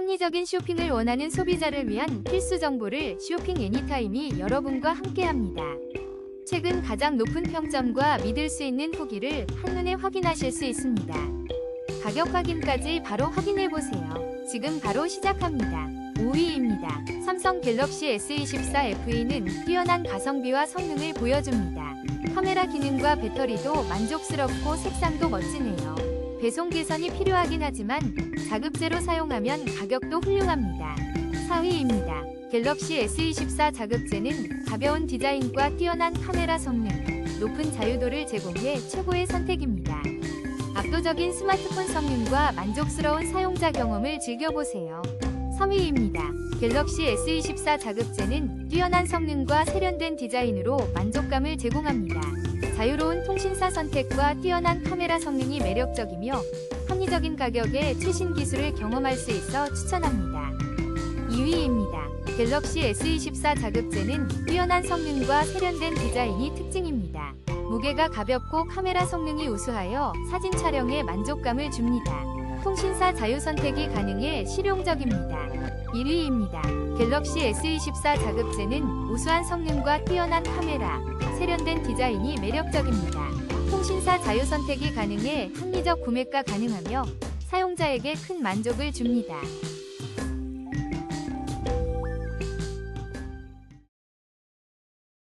합리적인 쇼핑을 원하는 소비자를 위한 필수 정보를 쇼핑 애니타임이 여러분과 함께합니다. 최근 가장 높은 평점과 믿을 수 있는 후기를 한눈에 확인하실 수 있습니다. 가격 확인까지 바로 확인해 보세요. 지금 바로 시작합니다. 5위입니다. 삼성 갤럭시 S24 FE는 뛰어난 가성비와 성능을 보여줍니다. 카메라 기능과 배터리도 만족스럽고 색상도 멋지네요. 배송 개선이 필요하긴 하지만 자급제로 사용하면 가격도 훌륭합니다. 4위입니다. 갤럭시 S24 자급제는 가벼운 디자인과 뛰어난 카메라 성능, 높은 자유도를 제공해 최고의 선택입니다. 압도적인 스마트폰 성능과 만족스러운 사용자 경험을 즐겨보세요. 3위입니다. 갤럭시 S24 자급제는 뛰어난 성능과 세련된 디자인으로 만족감을 제공합니다. 자유로운 통신사 선택과 뛰어난 카메라 성능이 매력적이며 합리적인 가격에 최신 기술을 경험할 수 있어 추천합니다. 2위입니다. 갤럭시 S24 자급제는 뛰어난 성능과 세련된 디자인이 특징입니다. 무게가 가볍고 카메라 성능이 우수하여 사진 촬영에 만족감을 줍니다. 통신사 자유 선택이 가능해 실용적입니다. 1위입니다. 갤럭시 S24 자급제는 우수한 성능과 뛰어난 카메라, 세련된 디자인이 매력적입니다. 통신사 자유 선택이 가능해 합리적 구매가 가능하며 사용자에게 큰 만족을 줍니다.